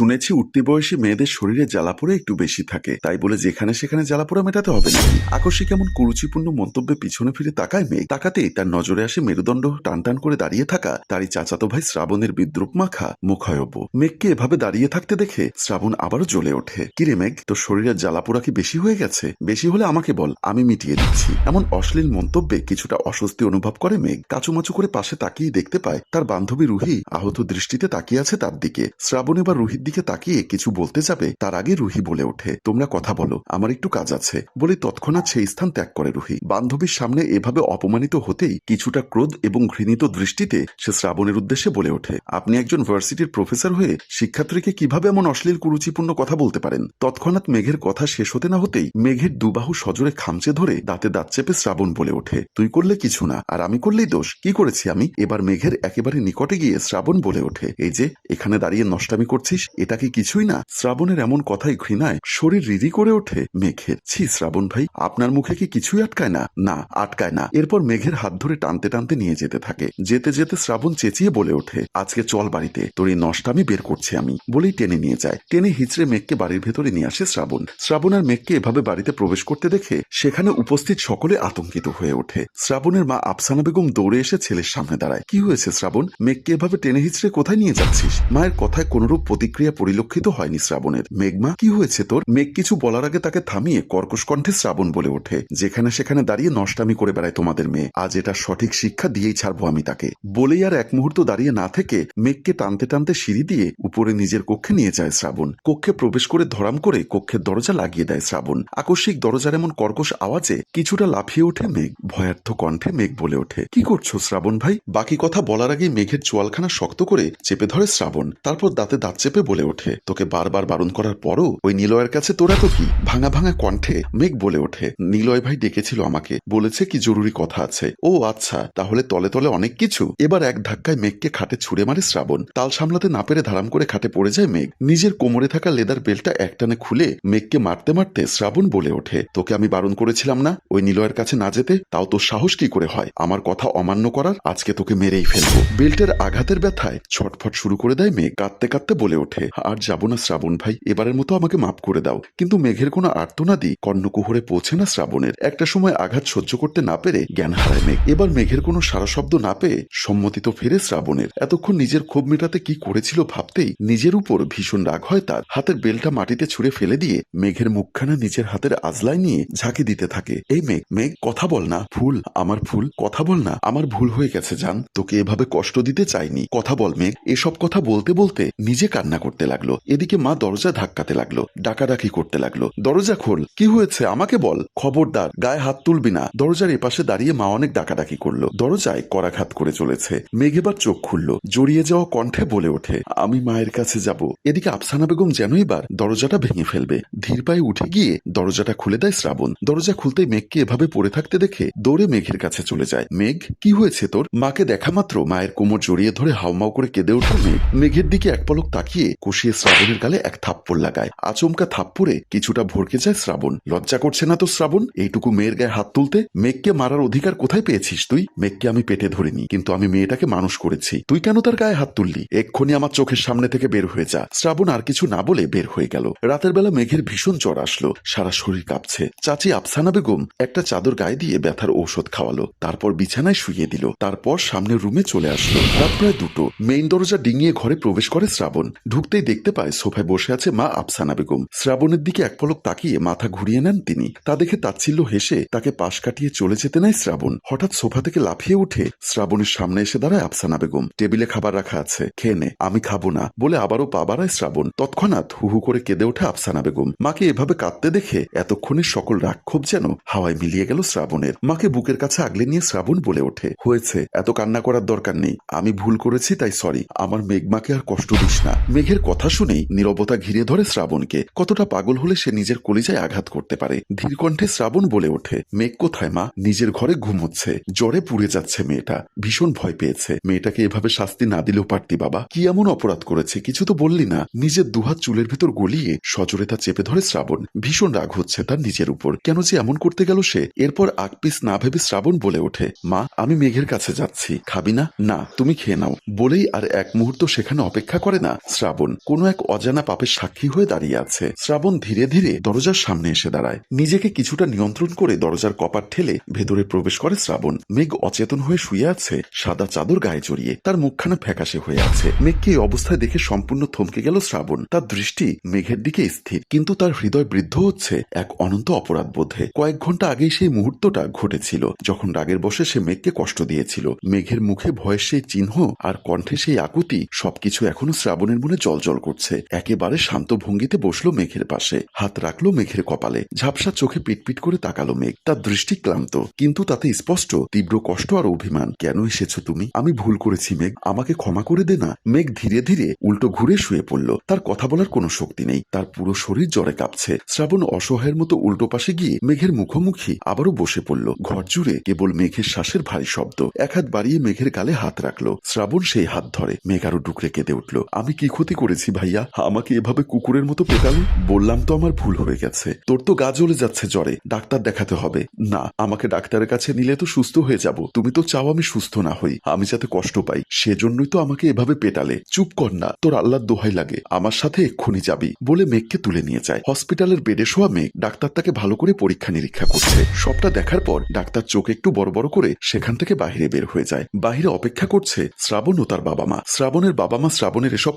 শুনেছি উঠতি বয়সী মেয়েদের শরীরে জ্বালাপোড়া একটু বেশি থাকে। তাই বলে যেখানে সেখানে জ্বালাপোড়া মেটাতে হবে না। আকস্মিক এমন কুরুচিপূর্ণ মন্তব্যে পিছনে ফিরে তাকায় মেঘ তাকাতেই তার নজরে আসে মেরুদণ্ড টান টান করে দাঁড়িয়ে থাকা তারই চাচাতো ভাই শ্রাবণের বিদ্রুপ মাখা মুখায়ব। মেঘকে এভাবে দাঁড়িয়ে থাকতে দেখে শ্রাবণ আবারও জ্বলে ওঠে। কিরে মেঘ, তোর শরীরের জ্বালাপোড়া কি বেশি হয়ে গেছে? বেশি হলে আমাকে বল, আমি মিটিয়ে দিচ্ছি। এমন অশ্লীল মন্তব্যে কিছুটা অস্বস্তি অনুভব করে মেঘ। কাচুমাচু করে পাশে তাকিয়ে দেখতে পায় তার বান্ধবী রুহি আহত দৃষ্টিতে তাকিয়ে আছে তার দিকে। শ্রাবণ এবার রুহির দিকে তাকিয়ে কিছু বলতে যাবে, তার আগে রুহি বলে ওঠে, তোমরা কথা বলো, আমার একটু কাজ আছে। বলে তৎক্ষণাৎ সেই স্থান ত্যাগ করে রুহি। বান্ধবীর সামনে এভাবে অপমানিত হতেই কিছুটা ক্রোধ এবং ঘৃণিত দৃষ্টিতে সে শ্রাবণের উদ্দেশ্যে বলে ওঠে, আপনি একজন ভার্সিটির প্রফেসর হয়ে শিক্ষার্থীকে কীভাবে এমন অশ্লীল কুরুচিপূর্ণ কথা বলতে পারেন? তৎক্ষণাৎ মেঘের কথা শেষ হতে না হতেই মেঘের দুবাহু সজোরে খামচে ধরে দাঁতে দাঁত চেপে শ্রাবণ বলে ওঠে, তুই করলে কিছু না, আর আমি করলেই দোষ, কি করেছি আমি? এবার মেঘের একেবারে নিকটে গিয়ে শ্রাবণ বলে ওঠে, এই যে, এখানে দাঁড়িয়ে নষ্টামি করছিস এটা কি কিছুই না? শ্রাবণের এমন কথাই ঘৃণায় শরীর রিরি করে ওঠে মেঘের। ছি, শ্রাবণ ভাই, আপনার মুখে কি কিছুই আটকায় না? না, আটকায় না। এরপর মেঘের হাত ধরে টানতে টানতে নিয়ে যেতে থাকে। যেতে যেতে শ্রাবণ চেঁচিয়ে বলে ওঠে, আজকে চল বাড়িতে, তোর এই নষ্টামি বের করছি আমি। বলেই টেনে নিয়ে যায়। টেনে হিচড়ে মেঘকে বাড়ির ভেতরে নিয়ে আসে শ্রাবণ। শ্রাবণ আর মেঘকে এভাবে বাড়িতে প্রবেশ করতে দেখে সেখানে উপস্থিত সকলে আতঙ্কিত হয়ে ওঠে। শ্রাবণের মা আফসানা বেগম দৌড়ে এসে ছেলের সামনে দাঁড়ায়। কি হয়েছে শ্রাবণ? মেঘকে এভাবে টেনে হিচড়ে কোথায় নিয়ে যাচ্ছিস? মায়ের কথায় কোনরূপ প্রতিক্রিয়া পরিলক্ষিত হয়নি শ্রাবণের। মেঘমা, কি হয়েছে তোর? মেঘ কিছু বলার আগে তাকে থামিয়ে কর্কশ কণ্ঠে শ্রাবণ বলে ওঠে। যেখানে সেখানে দাঁড়িয়ে নষ্টামি করে বেড়ায় তোমাদের মেয়ে। আজ এটা সঠিক শিক্ষা দিয়েই ছাড়বো আমি তাকে। বলেই আর এক মুহূর্ত দাঁড়িয়ে না থেকে মেঘকে টানতে টানতে সিঁড়ি দিয়ে উপরে নিজের কক্ষে নিয়ে যায় শ্রাবণ। কক্ষে প্রবেশ করে ধরাম করে কক্ষের দরজা লাগিয়ে দেয় শ্রাবণ। আকস্মিক দরজার এমন কর্কশ আওয়াজে কিছুটা লাফিয়ে ওঠে মেঘ। ভয়ার্থ কণ্ঠে মেঘ বলে ওঠে, কি করছ শ্রাবণ ভাই? বাকি কথা বলার আগে মেঘের চোয়ালখানা শক্ত করে চেপে ধরে শ্রাবণ। তারপর দাঁতে দাঁত চেপে বলে ওঠে। তোকে বারবার বারণ করার পরও ওই নিলয়ের কাছে তোরা তো কি? ভাঙা ভাঙা কণ্ঠে মেঘ বলে ওঠে। নিলয় ভাই ডেকেছিল আমাকে। বলেছে কি জরুরি কথা আছে। ও আচ্ছা তাহলে তলে তলে অনেক কিছু। এবার এক ধাক্কায় মেঘকে খাটে ছুড়ে মারে শ্রাবণ। তাল সামলাতে না পেরে ধারাম করে খাটে পড়ে যায় মেঘ। নিজের কোমরে থাকা লেদার বেল্টটা একটানে খুলে মেঘকে মারতে মারতে শ্রাবণ বলে ওঠে, তোকে আমি বারণ করেছিলাম না? ওই নিলয়ের কাছে না যেতে? তাও তোর সাহস কি করে হয়? আমার কথা অমান্য করার? আজকে তোকে মেরেই ফেলব। বেল্টের আঘাতের ব্যথায় ছটফট শুরু করে দেয় মেঘ। কাঁদতে কাঁদতে বলে ওঠে আর যাব না শ্রাবণ ভাই, এবারের মতো আমাকে মাফ করে দাও। কিন্তু মেঘের কোনো আর্তনাদি কর্ণকুহরে পৌঁছে না শ্রাবণের। একটা সময় আঘাত সহ্য করতে না পেরে জ্ঞান হারায় মেঘ। এবার মেঘের কোনো সারা শব্দ না পেয়ে সম্মতি তো ফেরে শ্রাবণের। এতক্ষণ নিজের ক্ষোভ মেটাতে কি করেছিল ভাবতেই নিজের উপর ভীষণ রাগ হয় তার। হাতের বেলটা মাটিতে ছুঁড়ে ফেলে দিয়ে মেঘের মুখখানা নিজের হাতের আজলায় নিয়ে ঝাঁকি দিতে থাকে। এই মেঘ মেঘ, কথা বল না। ফুল আমার ফুল কথা বল না। আমার ভুল হয়ে গেছে জান। তোকে এভাবে কষ্ট দিতে চাইনি। কথা বল মেঘ, এসব কথা বলতে বলতে নিজে কান্না করতে লাগল। এদিকে মা দরজা ধাক্কাতে লাগল, ডাকাডাকি করতে লাগল। দরজা খোল, কি হয়েছে? আমাকে বল। খবরদার, গায়ে হাত তুলবি না। দরজার এপাশে দাঁড়িয়ে মা অনেক ডাকাডাকি করল। দরজায় করাঘাত করে চলেছে। মেঘ এবার চোখ খুললো। জড়িয়ে যাওয়া কণ্ঠে বলে ওঠে, আমি মায়ের কাছে যাব। এদিকে আফসানা বেগম যেন এবার দরজাটা ভেঙে ফেলবে। ধীর পায়ে উঠে গিয়ে দরজাটা খুলে দেয় শ্রাবণ। দরজা খুলতেই মেঘকে এভাবে পড়ে থাকতে দেখে দৌড়ে মেঘের কাছে চলে যায়। মেঘ, কি হয়েছে তোর? মাকে দেখা মাত্র মায়ের কোমর জড়িয়ে ধরে হাউমাউ করে কেঁদে ওঠে মেঘ। মেঘের দিকে এক পলক তাকিয়ে কষিয়ে শ্রাবণের গালে এক থাপ্পড় লাগায়। আচমকা থাপ্পড়ে কিছুটা ভরকে যায় শ্রাবণ। লজ্জা করছে না তো শ্রাবণ? এইটুকু মেয়ের গায়ে হাত তুলতে মেঘকে মারার অধিকার কোথায় পেয়েছিস তুই? মেঘকে আমি পেটে ধরিনি, কিন্তু আমি মেয়েটাকে মানুষ করেছি। তুই কেন তার গায়ে হাত তুললি? এক্ষুনি আমার চোখের সামনে থেকে বের হয়ে যা। শ্রাবণ আর কিছু না বলে বের হয়ে গেল। রাতের বেলা মেঘের ভীষণ জ্বর আসলো। সারা শরীর কাঁপছে। চাচি আফসানা বেগম একটা চাদর গায়ে দিয়ে ব্যথার ঔষধ খাওয়ালো। তারপর বিছানায় শুয়ে দিল। তারপর সামনের রুমে চলে আসলো। রাত প্রায় দুটো। মেইন দরজা ডিঙিয়ে ঘরে প্রবেশ করে শ্রাবণ। ঢুকতেই দেখতে পায় সোফায় বসে আছে মা আফসানা বেগম। শ্রাবণের দিকে এক পলক তাকিয়ে মাথা ঘুরিয়ে নেন তিনি। তা দেখে তাচ্ছিল্য হেসে তাকে পাশ কাটিয়ে চলে যেতে নেয় শ্রাবণ। হঠাৎ সোফা থেকে লাফিয়ে উঠে শ্রাবণের সামনে এসে দাঁড়ায় আফসানা বেগম। টেবিলে খাবার রাখা আছে, খেয়ে নে, আমি খাব না, বলে আবারও পা বাড়ায় শ্রাবণ। তৎক্ষণাৎ হু হু করে কেঁদে ওঠে আফসানা বেগম। মাকে এভাবে কাঁদতে দেখে এতক্ষণের সকল রাক্ষোভ যেন হাওয়ায় মিলিয়ে গেল শ্রাবণের। মাকে বুকের কাছে আগলে নিয়ে শ্রাবণ বলে ওঠে, হয়েছে, এত কান্না করার দরকার নেই। আমি ভুল করেছি, তাই সরি। আমার মেঘমাকে আর কষ্ট দিস না। মেঘের কথা শুনেই নীরবতা ঘিরে ধরে শ্রাবণকে। কতটা পাগল হলে সে নিজের কলিজায় আঘাত করতে পারে। ধীর কণ্ঠে শ্রাবণ বলে ওঠে, মেঘ কোথায় মা? নিজের ঘরে ঘুমোচ্ছে। জ্বরে পুড়ে যাচ্ছে মেয়েটা। ভীষণ ভয় পেয়েছে। মেয়েটাকে এভাবে শাস্তি না দিলেও পারতি বাবা। কি এমন অপরাধ করেছে? কিছু তো বললি না। নিজের দুহাত চুলের ভেতর গলিয়ে সজোরে তা চেপে ধরে শ্রাবণ। ভীষণ রাগ হচ্ছে তার নিজের উপর। কেন যে এমন করতে গেল সে? এরপর আকপিস না ভেবে শ্রাবণ বলে ওঠে, মা, আমি মেঘের কাছে যাচ্ছি। খাবি না? না, তুমি খেয়ে নাও। বলেই আর এক মুহূর্ত সেখানে অপেক্ষা করে না শ্রাবণ। শ্রাবণ কোনো এক অজানা পাপের সাক্ষী হয়ে দাঁড়িয়ে আছে। শ্রাবণ ধীরে ধীরে দরজার সামনে এসে দাঁড়ায়। নিজেকে কিছুটা নিয়ন্ত্রণ করে দরজার কপাট ঠেলে ভেতরে প্রবেশ করে শ্রাবণ। মেঘ অচেতন হয়ে শুয়ে আছে, সাদা চাদর গায়ে জড়িয়ে। তার মুখখানা ফ্যাকাশে হয়ে আছে। মেঘকে এই অবস্থায় দেখে সম্পূর্ণ থমকে গেল শ্রাবণ। তার দৃষ্টি মেঘের দিকে স্থির। কিন্তু তার হৃদয় বৃদ্ধ হচ্ছে এক অনন্ত অপরাধ বোধে। কয়েক ঘণ্টা আগেই সেই মুহূর্তটা ঘটেছিল, যখন রাগের বসে সে মেঘকে কষ্ট দিয়েছিল। মেঘের মুখে ভয়ের সেই চিহ্ন আর কণ্ঠে সেই আকুতি সবকিছু এখনও শ্রাবণের মনে জলজল করছে। একেবারে শান্ত ভঙ্গিতে বসল মেঘের পাশে। হাত রাখল মেঘের কপালে। ঝাপসা চোখে পিটপিট করে তাকালো মেঘ। তার দৃষ্টি ক্লান্ত। কিন্তু তাতে স্পষ্ট, তীব্র কষ্ট আর অভিমান। কেন এসেছ তুমি? আমি ভুল করেছি মেঘ। আমাকে ক্ষমা করে দে না। মেঘ ধীরে ধীরে উল্টো ঘুরে শুয়ে পড়ল। তার কথা বলার কোনো শক্তি নেই। তার পুরো শরীর জ্বরে কাঁপছে। শ্রাবণ অসহায়ের মতো উল্টো পাশে গিয়ে মেঘের মুখোমুখি আবারও বসে পড়ল। ঘর জুড়ে কেবল মেঘের শ্বাসের ভারী শব্দ। এক হাত বাড়িয়ে মেঘের গালে হাত রাখল। শ্রাবণ সেই হাত ধরে। মেঘ আরও ডুকরে কেঁদে উঠল। আমি কি ক্ষতি করেছি, ভাইয়া। আমাকে এভাবে কুকুরের মতো পেটালো? বললাম তো আমার ভুল হয়ে গেছে। তোর তো গা জ্বলে যাচ্ছে জ্বরে। ডাক্তার দেখাতে হবে। না, আমাকে ডাক্তারের কাছে নিলে তো সুস্থ হয়ে যাব। তুমি তো চাও আমি সুস্থ না হই। আমি যাতে কষ্ট পাই। সেজন্যই তো আমাকে এভাবে পেটালে। চুপ কর না। তোর আল্লাহর দোহাই লাগে। আমার সাথে এক্ষুনি যাবি বলে মেঘকে তুলে নিয়ে যায়। হসপিটালের বেডে শোয়া মেঘ ডাক্তার তাকে ভালো করে পরীক্ষা নিরীক্ষা করছে। সবটা দেখার পর ডাক্তার চোখ একটু বড় বড় করে সেখান থেকে বাহিরে বের হয়ে যায়। বাহিরে অপেক্ষা করছে শ্রাবণ ও তার বাবা মা। শ্রাবণের বাবা মা শ্রাবণের এসব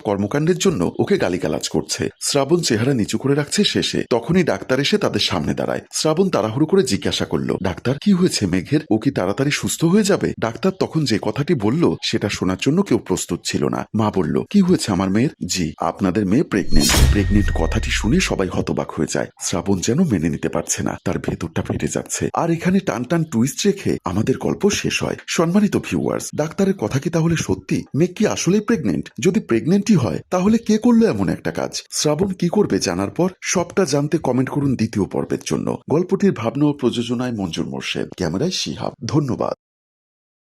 কর্মকাণ্ডের জন্য ওকে গালিগালাজ করছে। শ্রাবণ চেহারা নিচু করে রাখছে শেষে। তখনই ডাক্তার এসে তাদের সামনে দাঁড়ায়। শ্রাবণ তাড়াহুড়ো করে জিজ্ঞাসা করল, ডাক্তার, কি হয়েছে মেঘের? ও কি তাড়াতাড়ি সুস্থ হয়ে যাবে? ডাক্তার তখন যে কথাটি বলল, সেটা শোনার জন্য কেউ প্রস্তুত ছিল না। মা বলল, কি হয়েছে আমার মেয়ের? জি, আপনাদের মেয়ে প্রেগনেন্ট প্রেগনেন্ট কথাটি শুনে সবাই হতবাক হয়ে যায়। শ্রাবণ যেন মেনে নিতে পারছে না। তার ভেতরটা ফেটে যাচ্ছে। আর এখানে টান টান টুইস্ট রেখে আমাদের গল্প শেষ হয়। সম্মানিত ভিউয়ার্স ডাক্তারের কথা কি তাহলে সত্যি? মেঘ কি আসলেই প্রেগনেন্ট যদি প্রেগনেন্টই হয় তাহলে কে করল এমন একটা কাজ? শ্রাবণ কি করবে জানার পর সবটা জানতে কমেন্ট করুন দ্বিতীয় পর্বের জন্য। গল্পটির ভাবনা ও প্রযোজনায় মঞ্জুর মোর্শেদ। ক্যামেরায় শিহাব। ধন্যবাদ।